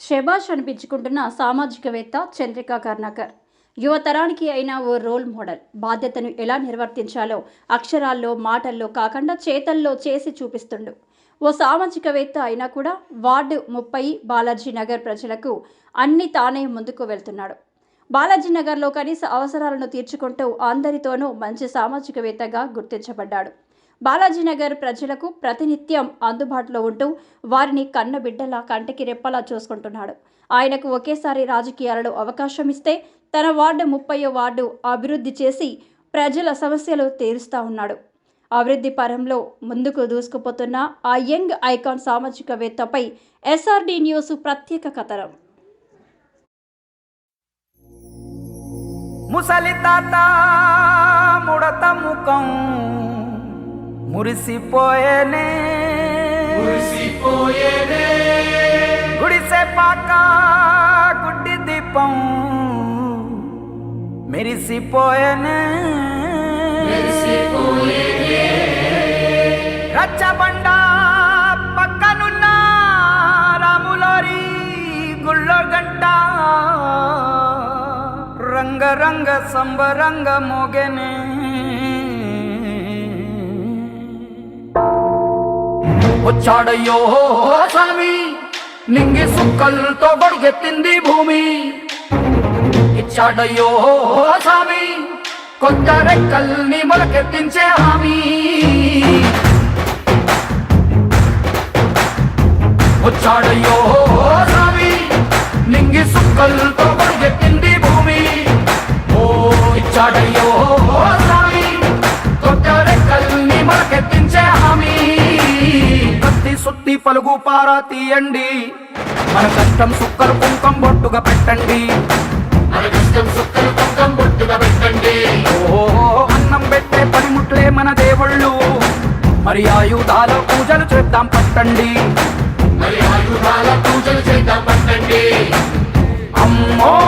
షెబాష్ అనిపించుకుంటున్న సామాజికవేత్త చంద్రికా కర్ణాకర్. యువతరానికి అయిన ఓ role model. బాధ్యతను ఎలా నిర్వర్తించాలో అక్షరాల్లో మాటల్లో కాకుండా చేతల్లో చేసి చూపిస్తుండు. ఓ సామాజికవేత్త అయినా కూడా వార్డు ముప్పై బాలాజీ నగర్ ప్రజలకు అన్ని తానే ముందుకు వెళ్తున్నాడు. బాలాజీ నగర్లో కనీస అవసరాలను తీర్చుకుంటూ అందరితోనూ మంచి సామాజికవేత్తగా గుర్తించబడ్డాడు. బాలాజీ నగర్ ప్రజలకు ప్రతినిత్యం అందుబాటులో ఉంటూ వారిని కన్నబిడ్డలా కంటికి రెప్పలా చూసుకుంటున్నాడు. ఆయనకు ఒకేసారి రాజకీయాలలో అవకాశం ఇస్తే తన వార్డు ముప్పయో వార్డు అభివృద్ధి చేసి ప్రజల సమస్యలు తీరుస్తా ఉన్నాడు. అభివృద్ధి పరంలో ముందుకు దూసుకుపోతున్న ఆ యంగ్ ఐకాన్ సామాజికవేత్తపై ఎస్ఆర్డి న్యూస్ ప్రత్యేక కథనం. ముసలి తాత ముడత ముఖం మురిసిపోయేనే. గుడిసె పాక గుడ్డి దీపం మెరిసిపోయేనే. రచ్చబండ పక్కనున్న రాములారి గుళ్ళో గంట. రంగ రంగ సంబరంగ మోగెనే. వచ్చాడయ్యో స్వామి నింగి సుక్కలతో గొడిగెత్తింది భూమి ఇచ్చాడయ్యో స్వామి కొత్త రెక్కల్ని మొలకెత్తించే హామీ వచ్చాడయ్యో స్వామి నింగి సుక్కలతో గొడిగెత్తింది భూమి ఓ ఇచ్చాడయ్యో స్వామి కొత్త పలుగు పారా తీయండి. మన కష్టం సుక్కలు కుంకం బొట్టుగా పెట్టండి. మన కష్టం సుక్కలు కుంకం బొట్టుగా పెట్టండి. ఓహో అన్నం పెట్టే పనిముట్లే మన దేవుళ్ళు. మరి ఆయుధాల పూజలు చేద్దాం పట్టండి. మరి ఆయుధాల పూజలు చేద్దాం పట్టండి. అమ్మో!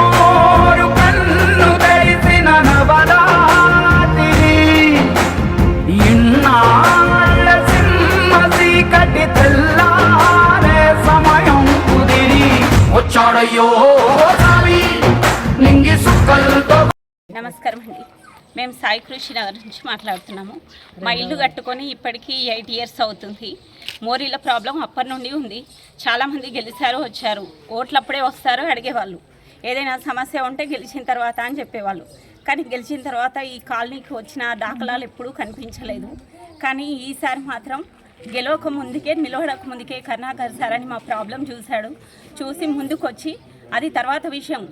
నమస్కారం అండి. మేము సాయి కృషి నగర్ నుంచి మాట్లాడుతున్నాము. మా ఇల్లు కట్టుకొని ఇప్పటికీ ఎయిట్ ఇయర్స్ అవుతుంది. మోరీల ప్రాబ్లం అప్పటి నుండి ఉంది. చాలామంది గెలిచారు వచ్చారు. ఓట్లు అప్పుడే వస్తారు అడిగేవాళ్ళు. ఏదైనా సమస్య ఉంటే గెలిచిన తర్వాత అని చెప్పేవాళ్ళు. కానీ గెలిచిన తర్వాత ఈ కాలనీకి వచ్చిన దాఖలాలు ఎప్పుడూ కనిపించలేదు. కానీ ఈసారి మాత్రం గెలవక ముందుకే నిలవడక ముందుకే కరుణాకర్ సార్ అని మా ప్రాబ్లం చూశాడు. చూసి ముందుకొచ్చి అది తర్వాత విషయం.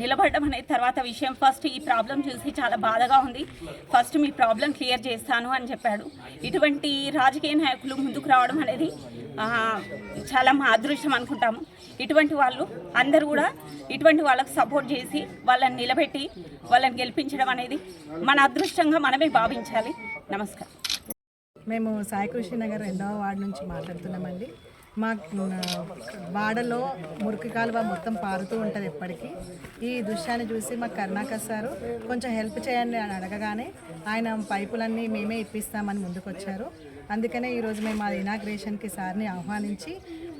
నిలబడడం అనేది తర్వాత విషయం. ఫస్ట్ ఈ ప్రాబ్లం చూసి చాలా బాధగా ఉంది. ఫస్ట్ మీ ప్రాబ్లం క్లియర్ చేస్తాను అని చెప్పాడు. ఇటువంటి రాజకీయ నాయకులు ముందుకు రావడం అనేది చాలా మా అదృష్టం అనుకుంటాము. ఇటువంటి వాళ్ళు అందరూ కూడా ఇటువంటి వాళ్ళకు సపోర్ట్ చేసి వాళ్ళని నిలబెట్టి వాళ్ళని గెలిపించడం అనేది మన అదృష్టంగా మనమే భావించాలి. నమస్కారం. మేము సాయికృష్ణ నగర్ రెండవ వార్డు నుంచి మాట్లాడుతున్నామండి. మా వాడలో మురికి కాలువ మొత్తం పారుతూ ఉంటుంది ఎప్పటికీ. ఈ దృశ్యాన్ని చూసి మా కరుణాకర్ సారు కొంచెం హెల్ప్ చేయండి అని అడగగానే ఆయన పైపులన్నీ మేమే ఇప్పిస్తామని ముందుకొచ్చారు. అందుకనే ఈరోజు మేము ఆ ఇనాగ్రేషన్కి సార్ని ఆహ్వానించి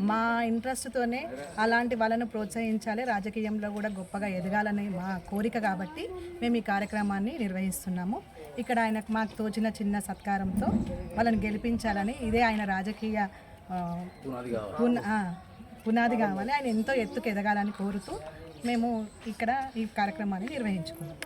మా ఇంట్రెస్ట్తోనే అలాంటి వాళ్ళను ప్రోత్సహించాలి రాజకీయంలో కూడా గొప్పగా ఎదగాలని మా కోరిక కాబట్టి మేము ఈ కార్యక్రమాన్ని నిర్వహిస్తున్నాము. ఇక్కడ ఆయనకు మాకు తోచిన చిన్న సత్కారంతో వాళ్ళని గెలిపించాలని ఇదే ఆయన రాజకీయ పునాది కావాలి. ఆయన ఎంతో ఎత్తుకు ఎదగాలని కోరుతూ మేము ఇక్కడ ఈ కార్యక్రమాన్ని నిర్వహించుకున్నాం.